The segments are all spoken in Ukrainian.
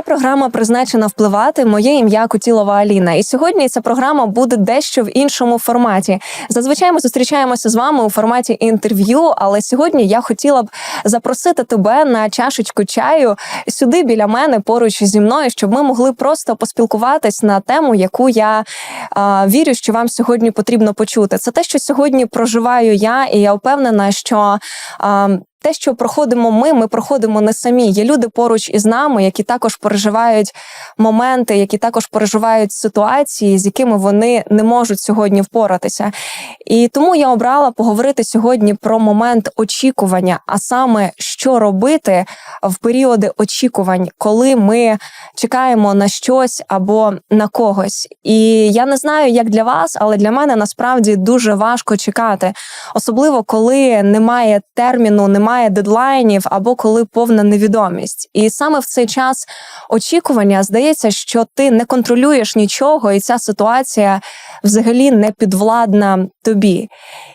Це програма призначена впливати. Моє ім'я Кутілова Аліна. І сьогодні ця програма буде дещо в іншому форматі. Зазвичай ми зустрічаємося з вами у форматі інтерв'ю, але сьогодні я хотіла б запросити тебе на чашечку чаю сюди біля мене поруч зі мною, щоб ми могли просто поспілкуватись на тему, яку я а, вірю, що вам сьогодні потрібно почути. Це те, що сьогодні проживаю я, і я впевнена, що. А, те, що проходимо ми, ми проходимо не самі. Є люди поруч із нами, які також переживають моменти, які також переживають ситуації, з якими вони не можуть сьогодні впоратися. І тому я обрала поговорити сьогодні про момент очікування, а саме що робити в періоди очікувань, коли ми чекаємо на щось або на когось. І я не знаю, як для вас, але для мене насправді дуже важко чекати, особливо коли немає терміну, немає дедлайнів або коли повна невідомість. І саме в цей час очікування здається, що ти не контролюєш нічого, і ця ситуація взагалі не підвладна тобі.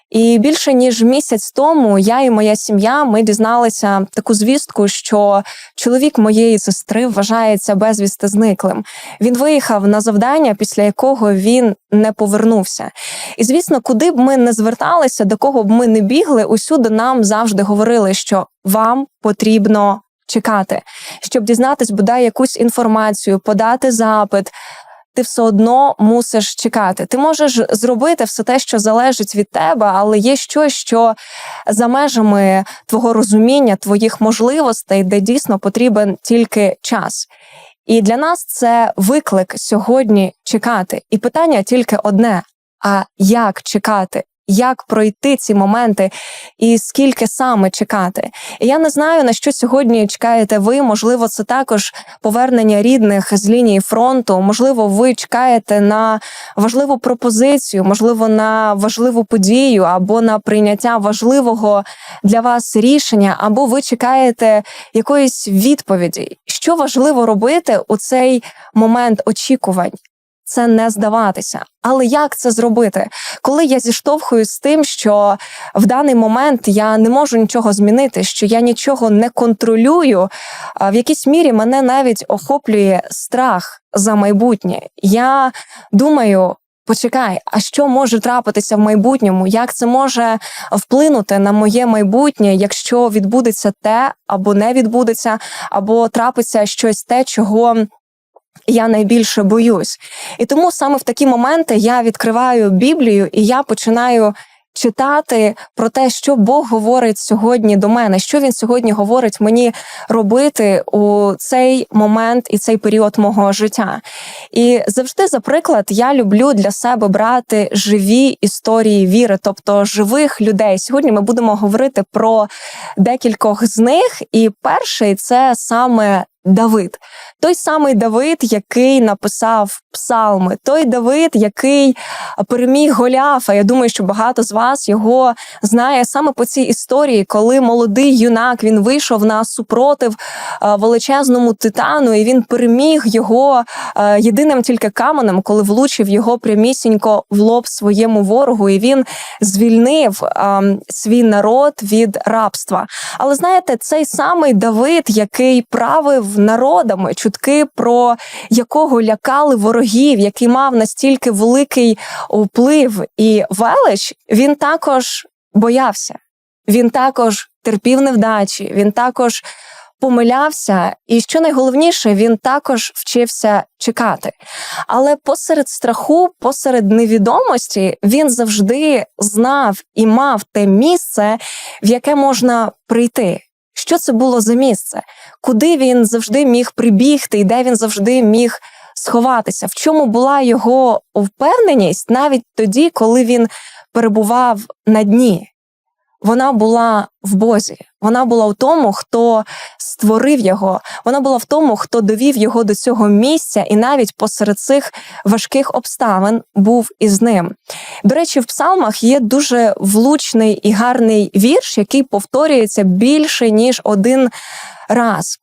І більше ніж місяць тому я і моя сім'я ми дізналися таку звістку, що чоловік моєї сестри вважається безвісти зниклим. Він виїхав на завдання, після якого він не повернувся. І звісно, куди б ми не зверталися, до кого б ми не бігли, усюди нам завжди говорили, що вам потрібно чекати, щоб дізнатись бодай якусь інформацію, подати запит ти все одно мусиш чекати. Ти можеш зробити все те, що залежить від тебе, але є щось, що за межами твого розуміння, твоїх можливостей, де дійсно потрібен тільки час. І для нас це виклик сьогодні чекати. І питання тільки одне: а як чекати? Як пройти ці моменти і скільки саме чекати. І я не знаю на що сьогодні чекаєте ви. Можливо, це також повернення рідних з лінії фронту. Можливо, ви чекаєте на важливу пропозицію, можливо, на важливу подію або на прийняття важливого для вас рішення, або ви чекаєте якоїсь відповіді, що важливо робити у цей момент очікувань це не здаватися. Але як це зробити? Коли я зіштовхуюсь з тим, що в даний момент я не можу нічого змінити, що я нічого не контролюю, в якійсь мірі мене навіть охоплює страх за майбутнє. Я думаю. Почекай, а що може трапитися в майбутньому? Як це може вплинути на моє майбутнє, якщо відбудеться те або не відбудеться, або трапиться щось те, чого я найбільше боюсь. І тому саме в такі моменти я відкриваю Біблію і я починаю. Читати про те, що Бог говорить сьогодні до мене, що він сьогодні говорить мені робити у цей момент і цей період мого життя. І завжди, за приклад, я люблю для себе брати живі історії віри, тобто живих людей. Сьогодні ми будемо говорити про декількох з них. І перший це саме Давид, той самий Давид, який написав псалми, той Давид, який переміг Голіафа. Я думаю, що багато з вас його знає саме по цій історії, коли молодий юнак він вийшов на супротив величезному титану, і він переміг його єдиним тільки каменем, коли влучив його прямісінько в лоб своєму ворогу, і він звільнив свій народ від рабства. Але знаєте, цей самий Давид, який правив народами, чутки про якого лякали ворогів, який мав настільки великий вплив і велич, він також боявся. Він також терпів невдачі, він також помилявся, і що найголовніше, він також вчився чекати. Але посеред страху, посеред невідомості, він завжди знав і мав те місце, в яке можна прийти. Що це було за місце? Куди він завжди міг прибігти і де він завжди міг сховатися? В чому була його впевненість навіть тоді, коли він перебував на дні? Вона була в Бозі, вона була в тому, хто створив його, вона була в тому, хто довів його до цього місця, і навіть посеред цих важких обставин був із ним. До речі, в псалмах є дуже влучний і гарний вірш, який повторюється більше ніж один раз.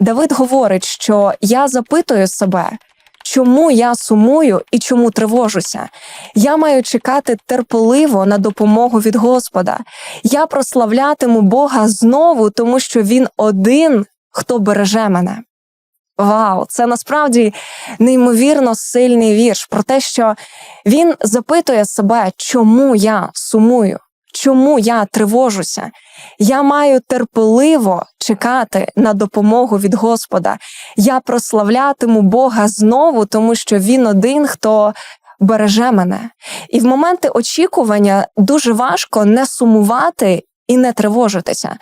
Давид говорить, що я запитую себе, чому я сумую і чому тривожуся. Я маю чекати терпеливо на допомогу від Господа. Я прославлятиму Бога знову, тому що Він один, хто береже мене. Вау, це насправді неймовірно сильний вірш про те, що він запитує себе, чому я сумую, чому я тривожуся. Я маю терпеливо чекати на допомогу від Господа. Я прославлятиму Бога знову, тому що Він один, хто береже мене. І в моменти очікування дуже важко не сумувати і не тривожитися.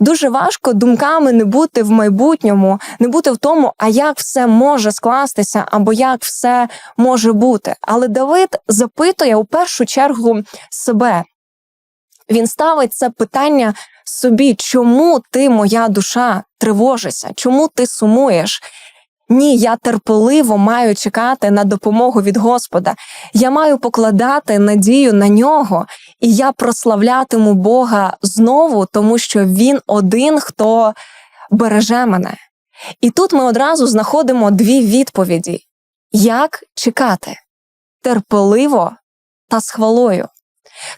Дуже важко думками не бути в майбутньому, не бути в тому, а як все може скластися, або як все може бути. Але Давид запитує у першу чергу себе. Він ставить це питання собі, чому ти, моя душа, тривожишся, чому ти сумуєш? Ні, я терпеливо маю чекати на допомогу від Господа. Я маю покладати надію на нього, і я прославлятиму Бога знову, тому що Він один, хто береже мене. І тут ми одразу знаходимо дві відповіді: як чекати терпеливо та з хвалою.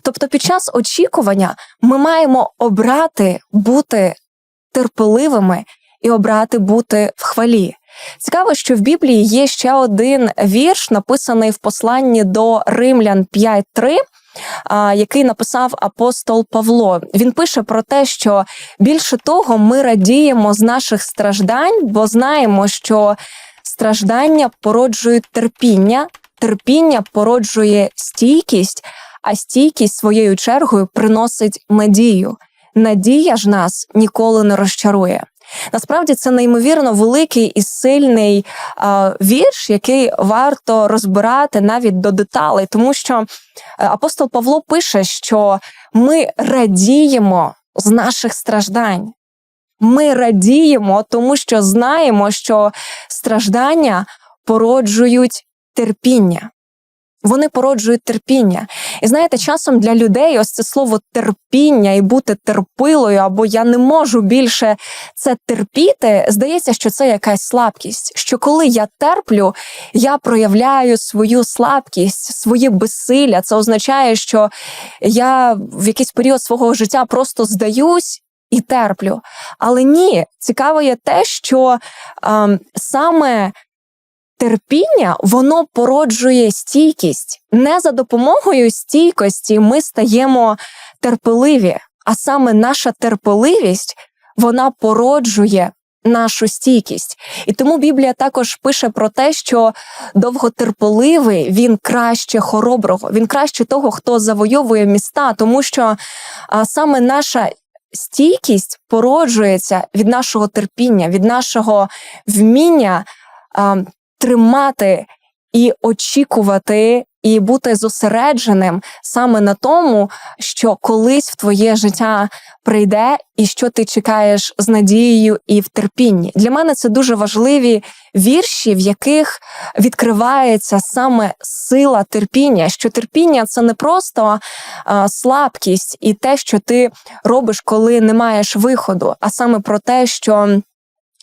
Тобто, під час очікування ми маємо обрати бути терпеливими і обрати бути в хвалі. Цікаво, що в Біблії є ще один вірш, написаний в посланні до Римлян 5.3, який написав апостол Павло. Він пише про те, що більше того, ми радіємо з наших страждань, бо знаємо, що страждання породжують терпіння, терпіння породжує стійкість, а стійкість своєю чергою приносить надію. Надія ж нас ніколи не розчарує. Насправді це неймовірно великий і сильний а, вірш, який варто розбирати навіть до деталей, тому що е, апостол Павло пише, що ми радіємо з наших страждань. Ми радіємо, тому що знаємо, що страждання породжують терпіння вони породжують терпіння. І знаєте, часом для людей ось це слово терпіння і бути терпилою, або я не можу більше це терпіти. Здається, що це якась слабкість. Що коли я терплю, я проявляю свою слабкість, своє безсилля. Це означає, що я в якийсь період свого життя просто здаюсь. І терплю. Але ні, цікаво є те, що е, саме терпіння воно породжує стійкість. Не за допомогою стійкості ми стаємо терпеливі, а саме наша терпеливість вона породжує. Нашу стійкість, і тому Біблія також пише про те, що довготерпеливий він краще хороброго, він краще того, хто завойовує міста, тому що а, саме наша стійкість породжується від нашого терпіння, від нашого вміння тримати і очікувати, і бути зосередженим саме на тому, що колись в твоє життя прийде, і що ти чекаєш з надією і в терпінні. Для мене це дуже важливі вірші, в яких відкривається саме сила терпіння. Що терпіння це не просто а, слабкість і те, що ти робиш, коли не маєш виходу, а саме про те, що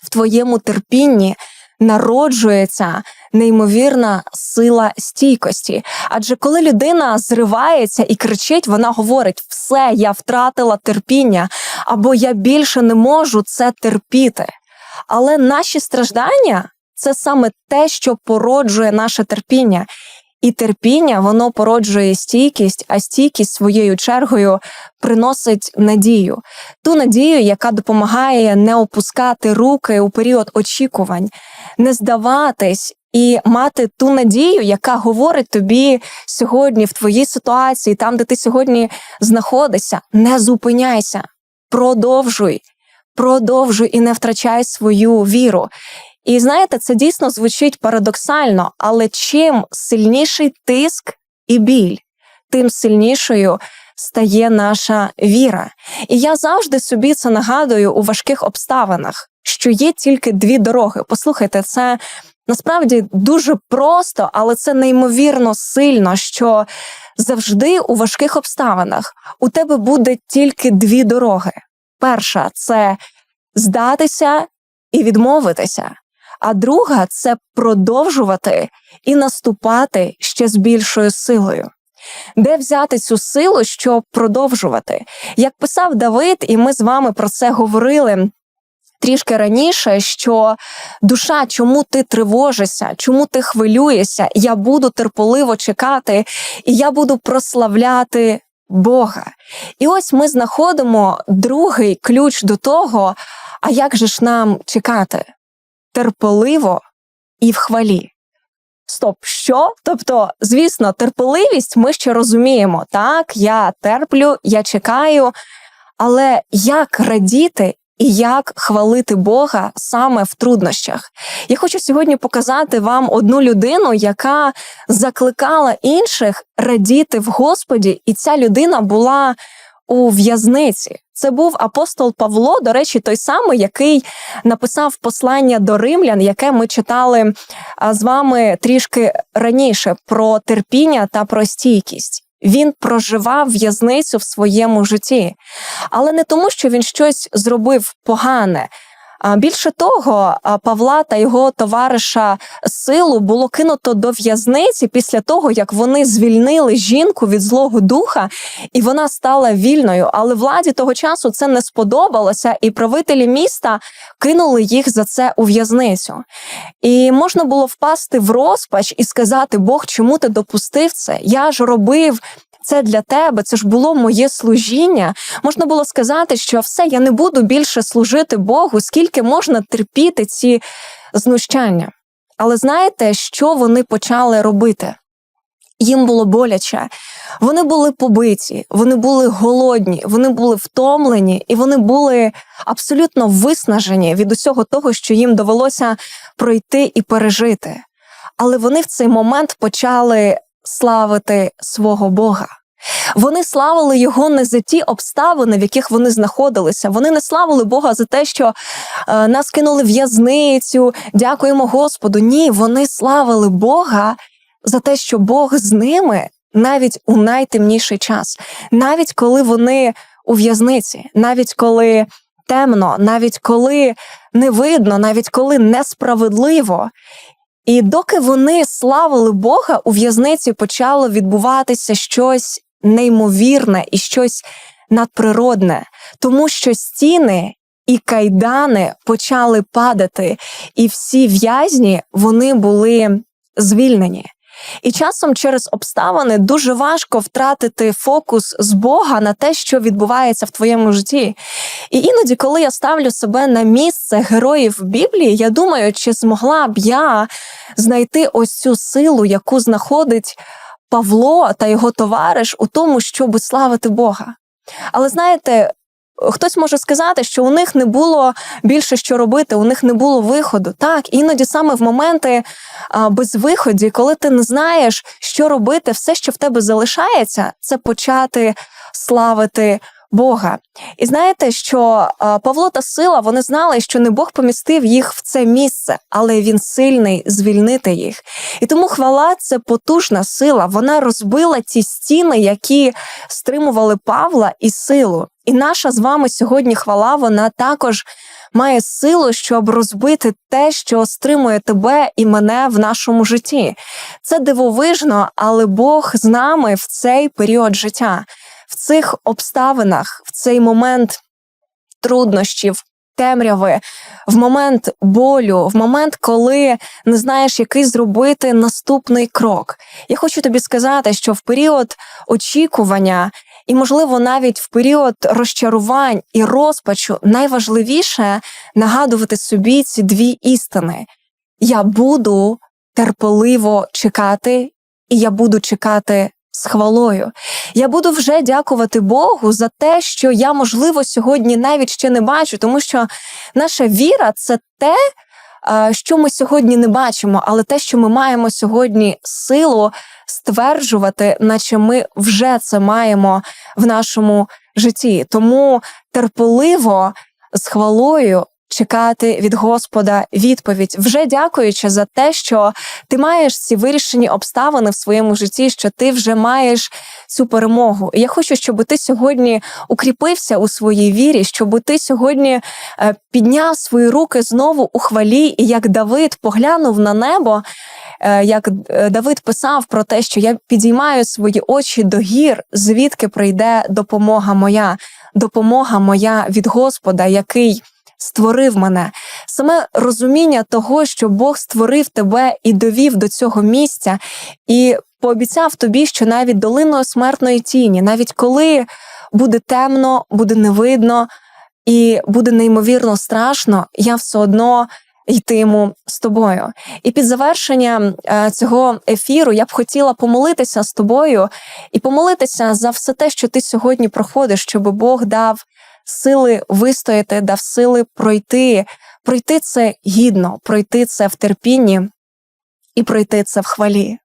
в твоєму терпінні народжується неймовірна сила стійкості. Адже коли людина зривається і кричить, вона говорить: все, я втратила терпіння, або я більше не можу це терпіти. Але наші страждання це саме те, що породжує наше терпіння. І терпіння воно породжує стійкість, а стійкість своєю чергою приносить надію, ту надію, яка допомагає не опускати руки у період очікувань, не здаватись і мати ту надію, яка говорить тобі сьогодні в твоїй ситуації, там, де ти сьогодні знаходишся, не зупиняйся, продовжуй, продовжуй і не втрачай свою віру. І знаєте, це дійсно звучить парадоксально, але чим сильніший тиск і біль, тим сильнішою стає наша віра. І я завжди собі це нагадую у важких обставинах, що є тільки дві дороги. Послухайте, це насправді дуже просто, але це неймовірно сильно, що завжди у важких обставинах у тебе буде тільки дві дороги. Перша це здатися і відмовитися а друга це продовжувати і наступати ще з більшою силою. Де взяти цю силу, щоб продовжувати? Як писав Давид, і ми з вами про це говорили. трішки раніше, що душа, чому ти тривожишся, чому ти хвилюєшся, я буду терпеливо чекати, і я буду прославляти Бога. І ось ми знаходимо другий ключ до того, а як же ж нам чекати? Терпеливо і в хвалі. Стоп, що? Тобто, звісно, терпеливість ми ще розуміємо. Так, я терплю, я чекаю, але як радіти і як хвалити Бога саме в труднощах? Я хочу сьогодні показати вам одну людину, яка закликала інших радіти в Господі, і ця людина була у в'язниці. Це був апостол Павло, до речі, той самий, який написав послання до римлян, яке ми читали з вами трішки раніше про терпіння та про стійкість. Він проживав в'язницю в своєму житті, але не тому, що він щось зробив погане. Більше того, Павла та його товариша силу було кинуто до в'язниці після того, як вони звільнили жінку від злого духа, і вона стала вільною. Але владі того часу це не сподобалося, і правителі міста кинули їх за це у в'язницю. І можна було впасти в розпач і сказати: Бог, чому ти допустив це? Я ж робив це для тебе, це ж було моє служіння. Можна було сказати, що все, я не буду більше служити Богу, скільки можна терпіти ці знущання. Але знаєте, що вони почали робити? Їм було боляче, вони були побиті, вони були голодні, вони були втомлені, і вони були абсолютно виснажені від усього того, що їм довелося пройти і пережити. Але вони в цей момент почали славити свого Бога. Вони славили його не за ті обставини, в яких вони знаходилися. Вони не славили Бога за те, що е, нас кинули в'язницю. Дякуємо Господу. Ні, вони славили Бога за те, що Бог з ними навіть у найтемніший час, навіть коли вони у в'язниці, навіть коли темно, навіть коли не видно, навіть коли несправедливо. І доки вони славили Бога, у в'язниці почало відбуватися щось неймовірне і щось надприродне, тому що стіни і кайдани почали падати, і всі в'язні вони були звільнені. І часом через обставини дуже важко втратити фокус з Бога на те, що відбувається в твоєму житті. І іноді, коли я ставлю себе на місце героїв Біблії, я думаю, чи змогла б я знайти ось цю силу, яку знаходить Павло та його товариш у тому, щоб славити Бога. Але знаєте, Хтось може сказати, що у них не було більше що робити, у них не було виходу. Так, іноді саме в моменти безвиході, коли ти не знаєш, що робити, все, що в тебе залишається, це почати славити Бога. І знаєте, що Павло та Сила вони знали, що не Бог помістив їх в це місце, але він сильний звільнити їх. І тому хвала це потужна сила. Вона розбила ті стіни, які стримували Павла і силу. І наша з вами сьогодні хвала, вона також має силу, щоб розбити те, що стримує тебе і мене в нашому житті. Це дивовижно, але Бог з нами в цей період життя в цих обставинах, в цей момент труднощів, темряви, в момент болю, в момент, коли не знаєш, який зробити наступний крок. Я хочу тобі сказати, що в період очікування. І, можливо, навіть в період розчарувань і розпачу найважливіше нагадувати собі ці дві істини: я буду терпеливо чекати, і я буду чекати з хвалою. Я буду вже дякувати Богу за те, що я, можливо, сьогодні навіть ще не бачу, тому що наша віра це те, що ми сьогодні не бачимо, але те, що ми маємо сьогодні силу стверджувати, наче ми вже це маємо в нашому житті. Тому терпеливо з хвалою чекати від Господа відповідь, вже дякуючи за те, що ти маєш ці вирішені обставини в своєму житті, що ти вже маєш цю перемогу. І я хочу, щоб ти сьогодні укріпився у своїй вірі, щоб ти сьогодні е, підняв свої руки знову у хвалі, і як Давид поглянув на небо. Е, як е, Давид писав про те, що я підіймаю свої очі до гір, звідки прийде допомога моя, допомога моя від Господа, який створив мене. Саме розуміння того, що Бог створив тебе і довів до цього місця, і пообіцяв тобі, що навіть долиною смертної тіні, навіть коли буде темно, буде невидно і буде неймовірно страшно, я все одно йтиму з тобою. І під завершення е, цього ефіру я б хотіла помолитися з тобою і помолитися за все те, що ти сьогодні проходиш, щоб Бог дав сили вистояти, дав сили пройти, пройти це гідно, пройти це в терпінні і пройти це в хвалі.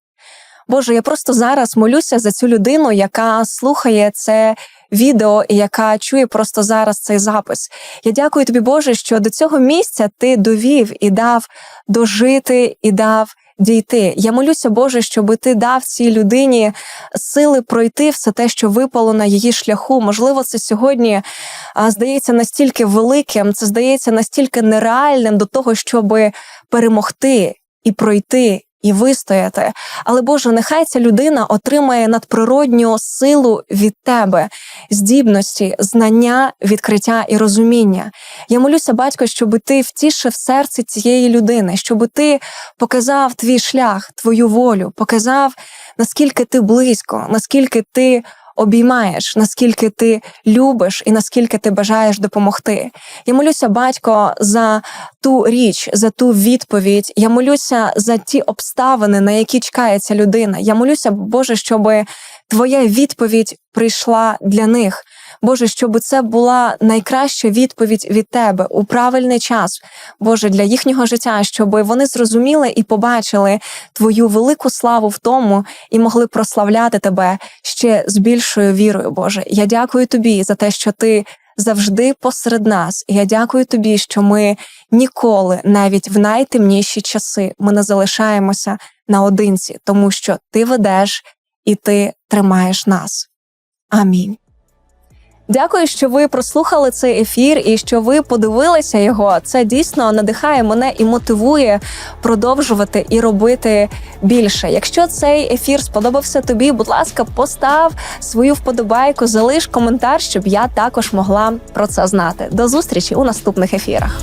Боже, я просто зараз молюся за цю людину, яка слухає це відео яка чує просто зараз цей запис. Я дякую тобі, Боже, що до цього місця ти довів і дав дожити, і дав дійти. Я молюся, Боже, щоб ти дав цій людині сили пройти все те, що випало на її шляху. Можливо, це сьогодні а, здається настільки великим, це здається настільки нереальним до того, щоб перемогти і пройти. І вистояти, але Боже, нехай ця людина отримає надприродню силу від тебе, здібності, знання, відкриття і розуміння. Я молюся, батько, щоб ти втішив серце цієї людини, щоб ти показав твій шлях, твою волю, показав наскільки ти близько, наскільки ти обіймаєш, наскільки ти любиш і наскільки ти бажаєш допомогти. Я молюся, батько, за ту річ, за ту відповідь. Я молюся за ті обставини, на які чекається людина. Я молюся, Боже, щоб твоя відповідь прийшла для них. Боже, щоб це була найкраща відповідь від тебе у правильний час, Боже, для їхнього життя, щоб вони зрозуміли і побачили твою велику славу в тому і могли прославляти тебе ще з більшою вірою. Боже, я дякую тобі за те, що ти. Завжди посеред нас, я дякую тобі, що ми ніколи, навіть в найтемніші часи, ми не залишаємося наодинці, тому що ти ведеш і ти тримаєш нас. Амінь. Дякую, що ви прослухали цей ефір і що ви подивилися його. Це дійсно надихає мене і мотивує продовжувати і робити більше. Якщо цей ефір сподобався тобі, будь ласка, постав свою вподобайку, залиш коментар, щоб я також могла про це знати. До зустрічі у наступних ефірах.